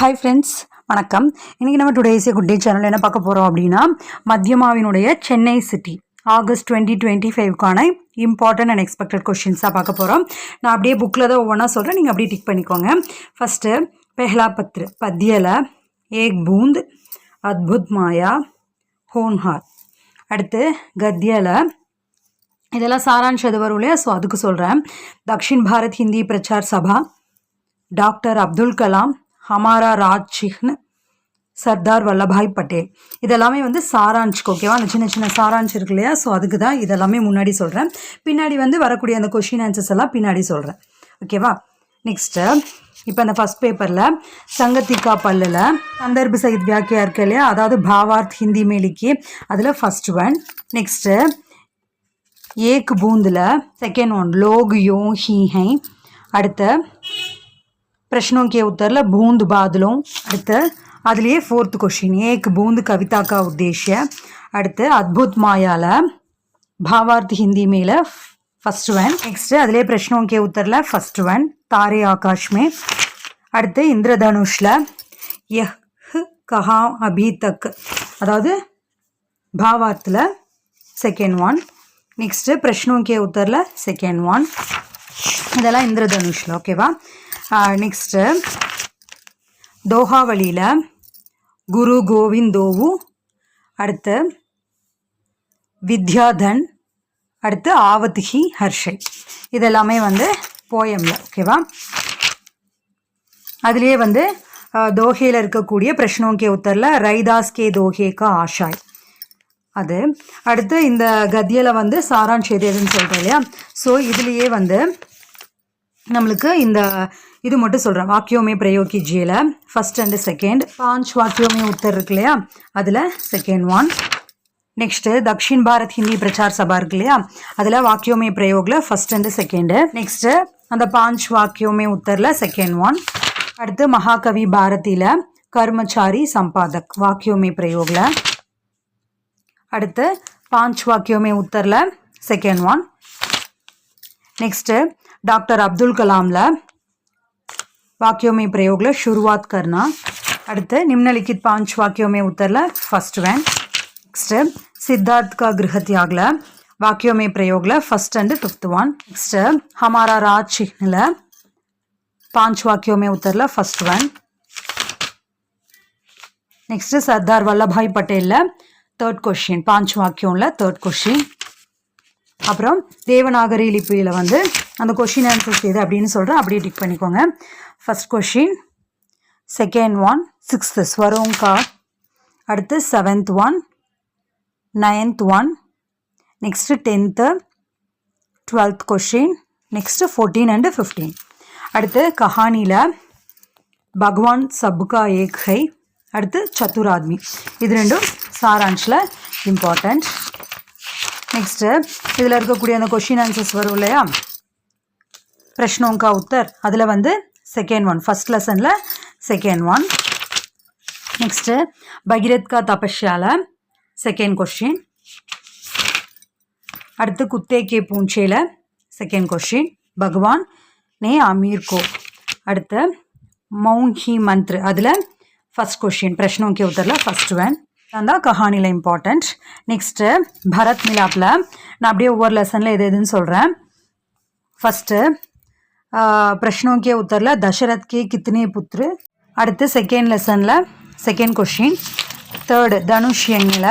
Hi friends வணக்கம். இன்றைக்கி நம்ம டுடேஸே குட் டே சேனல் என்ன பார்க்க போகிறோம் அப்படின்னா மத்தியமாவினுடைய Chennai city August twenty twenty ஃபைவ்க்கான important and expected கொஷின்ஸாக பார்க்க போகிறோம் நான் அப்படியே புக்கில் தான் ஒவ்வொன்றா சொல்கிறேன் நீங்கள் அப்படியே டிக் பண்ணிக்கோங்க. ஃபஸ்ட்டு பெஹ்லா பத்ரு பத்தியல ஏக் பூந்த் அத்புத் மாயா ஹோன்ஹார். அடுத்து கத்தியல இதெல்லாம் சாராம்ஷ் எது வரும் இல்லையா? ஸோ அதுக்கு சொல்கிறேன் தக்ஷின் பாரத் ஹிந்தி பிரச்சார் சபா டாக்டர் அப்துல் கலாம் ஹமாரா ராஜ்சிஹ்னு சர்தார் வல்லபாய் பட்டேல். இதெல்லாமே வந்து சாராஞ்சுக்கு ஓகேவா அந்த சின்ன சின்ன சாராஞ்ச் இருக்கு இல்லையா? ஸோ அதுக்கு தான் இதெல்லாமே முன்னாடி சொல்கிறேன் பின்னாடி வந்து வரக்கூடிய அந்த கொஷின் ஆன்சர்ஸ் எல்லாம் பின்னாடி சொல்கிறேன் ஓகேவா நெக்ஸ்ட்டு இப்போ அந்த ஃபஸ்ட் பேப்பரில் சங்கத்திகா பல்லில் சந்தர்ப சகித் வியாக்கியா இருக்கு இல்லையா? அதாவது பாவார்த் ஹிந்தி மேலிக்கு அதில் ஃபஸ்ட் ஒன் நெக்ஸ்ட்டு ஏக் பூந்தில் செகண்ட் ஒன் லோக் யோ ஹீ ஹை. அடுத்த प्रश्नों के उत्तर बूंद बादलों அடுத்து அதுலேயே ஃபோர்த் கொஷின் ஏக் பூந்த் கவிதா கா உத்தேஷ்ய அடுத்து அத்புத் மாயால भावार्थ हिंदी மேல ஃபர்ஸ்ட் ஒன் நெக்ஸ்ட் அதுலேயே प्रश्नों के उत्तर ஃபர்ஸ்ட் ஒன் தாரே ஆகாஷ் में அடுத்து இந்திரதனுஷ்ல யஹ் கஹா அபி தக் அதாவது பாவார்த்தில் செகண்ட் ஒன் நெக்ஸ்ட்டு பிரஷ்னோं के उत्तर செகண்ட் ஒன் இதெல்லாம் இந்திரதனுஷில் ஓகேவா நெக்ஸ்ட்டு தோஹாவளியில் குரு கோவிந்தோவு அடுத்து வித்யாதன் அடுத்து ஆவத்ஹி ஹர்ஷை. இதெல்லாமே வந்து போயமில் ஓகேவா அதுலேயே வந்து தோஹேயில் இருக்கக்கூடிய பிரஷ்னோக்கே உத்தரில் ரைதாஸ் கே தோஹே ஆஷாய். அது. அடுத்து இந்த கத்தியில் வந்து சாரான் எது எதுன்னு சொல்கிறேன் இல்லையா? ஸோ இதுலேயே வந்து நம்மளுக்கு இந்த இது மட்டும் சொல்கிறேன் வாக்கியோமே பிரயோகிஜியில் ஃபஸ்ட் அண்டு செகண்ட் பாஞ்ச் வாக்கியோமே உத்தர் இருக்கு இல்லையா? அதில் second one next Dakshin Bharat Hindi Prachar Sabha இருக்கு இல்லையா? அதில் வாக்கியோமே பிரயோகில் ஃபஸ்ட் அண்டு செகண்டு நெக்ஸ்ட்டு அந்த பாஞ்ச் வாக்கியோமே உத்தரில் செகண்ட் ஒன் அடுத்து மகாகவி பாரதியில் கர்மச்சாரி சம்பாதக் வாக்கியோமே பிரயோகில். அடுத்து பாஞ்ச் வாக்கியோமே உத்தரில் second one next doctor Abdul Kalam வாக்கியோமை में प्रयोग शुरुआत அடுத்து நிம்னலிக்கித் பாஞ்ச் வாக்கியோமே உத்தரில் ஃபஸ்ட் வேன். நெக்ஸ்ட்டு சித்தார்த்கா கா வாக்கியோமை தியாகில் பிரயோகில் first and fifth one next ஹமாரா ராஜ் சிஹ்னில் பாஞ்ச் வாக்கியோமே உத்தரில் first one next Sardar Vallabhbhai பட்டேலில் third question பாஞ்ச் வாக்கியோமில் தேர்ட் கொஷின் அப்புறம் தேவநாகரி லிப்பியில் வந்து அந்த கொஷின் ஆன்சர்ஸ் எது அப்படின்னு சொல்கிறேன் அப்படியே டிக் பண்ணிக்கோங்க. First question second one sixth ஸ்வரோங்கா அடுத்து seventh one ninth one next tenth twelfth question next fourteen and fifteen அடுத்து கஹானியில் பகவான் சப்கா ஏக் ஹை அடுத்து சத்துராத்மி. இது ரெண்டும் சாரான்ஷில் இம்பார்ட்டண்ட் நெக்ஸ்ட்டு இதில் இருக்கக்கூடிய அந்த கொஷின் ஆன்சர்ஸ் வரும் இல்லையா? பிரஷ்னோங்கா உத்தர். அதில் வந்து செகண்ட் ஒன் ஃபஸ்ட் லெசனில் செகண்ட் ஒன் நெக்ஸ்ட்டு பகிரத்கா தபஸ்யால செகண்ட் கொஷின் அடுத்து குத்தே கே பூஞ்சேல செகண்ட் கொஷின் பகவான் நே அமீர் கோ அடுத்து மவுன் ஹி மந்த்ரு. அதில் ஃபஸ்ட் கொஷின் பிரஷ்னோக்கே உத்தரில் ஃபஸ்ட் ஒன் தான் கஹானியில் இம்பார்ட்டண்ட் நெக்ஸ்ட்டு பரத் மிலாப்பில் நான் அப்படியே ஒவ்வொரு லெசனில் எது எதுன்னு சொல்கிறேன் ஃபஸ்ட்டு பிரஷ்னோக்கே உத்தரில். தசரத் கே கித்னே புத்ரு அடுத்து செகண்ட் லெசனில் செகண்ட் கொஷின் தேர்டு தனுஷ் எண்ணில்.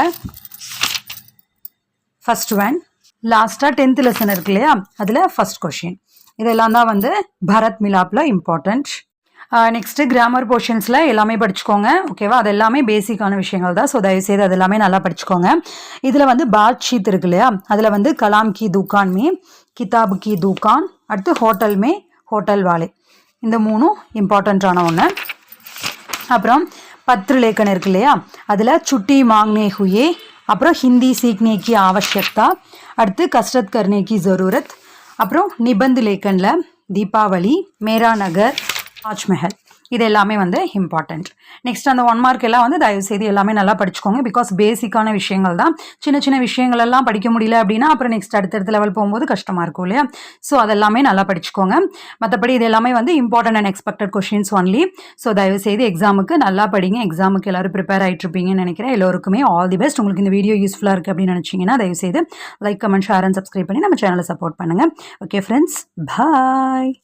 ஃபஸ்ட் ஒன் லாஸ்ட்டாக டென்த்து லெசன் இருக்கு இல்லையா? அதில் ஃபஸ்ட் கொஷின் இதெல்லாம் தான் வந்து பரத் மிலாப்பில் இம்பார்ட்டண்ட் நெக்ஸ்ட்டு கிராமர் போர்ஷன்ஸில் எல்லாமே படிச்சுக்கோங்க. ஓகேவா அது எல்லாமே பேசிக்கான விஷயங்கள் தான். ஸோ தயவுசெய்து அது எல்லாமே நல்லா படிச்சுக்கோங்க. இதில் வந்து பாத் ஷீத் இருக்கு இல்லையா? அதில் வந்து கலாம் கி துக்கான் மே கிதாப் கி துக்கான் அடுத்து ஹோட்டல் மே ஹோட்டல் வாலே. இந்த மூணும் இம்பார்ட்டண்ட்டான ஒன்று அப்புறம் பத்ரு லேக்கன் இருக்கு இல்லையா? அதில் சுட்டி மாங்னே ஹுயே அப்புறம் ஹிந்தி சீக்னேக்கி ஆவசியக்தா அடுத்து கஸ்ரத் கர்னே ஜரூரத் அப்புறம் நிபந்து லேக்கனில் தீபாவளி மேரா நகர் தாஜ்மஹல். இது எல்லாமே வந்து இம்பார்ட்டண்ட் நெக்ஸ்ட் அந்த ஒன் மார்க் எல்லாம் வந்து தயவு செய்து எல்லாமே நல்லா படிச்சுக்கோங்க. பிகாஸ் பேசிக்கான விஷயங்கள் தான். சின்ன சின்ன விஷயங்கள் எல்லாம் படிக்க முடியல அப்படின்னா அப்புறம் நெக்ஸ்ட் அடுத்தடுத்த லெவல் போகும்போது கஷ்டமாக இருக்கும் இல்லையா? ஸோ அதெல்லாமே நல்லா படிச்சுக்கோங்க. மற்றபடி இது எல்லாமே வந்து important and expected questions only so தயவு செய்து எக்ஸாமுக்கு நல்லா படிங்க. எக்ஸாமுக்கு எல்லாரும் ப்ரிப்பேர் ஆகிட்டு இருப்பீங்கன்னு நினைக்கிறேன். எல்லோருக்குமே ஆல் தி பெஸ்ட் உங்களுக்கு இந்த வீடியோ யூஸ்ஃபுல்லாக இருக்குது அப்படின்னு நினச்சிங்கன்னா தயவு செய்து like comment share and subscribe பண்ணி நம்ம சேனலை சப்போர்ட் பண்ணுங்கள் ஓகே ஃப்ரெண்ட்ஸ் பாய்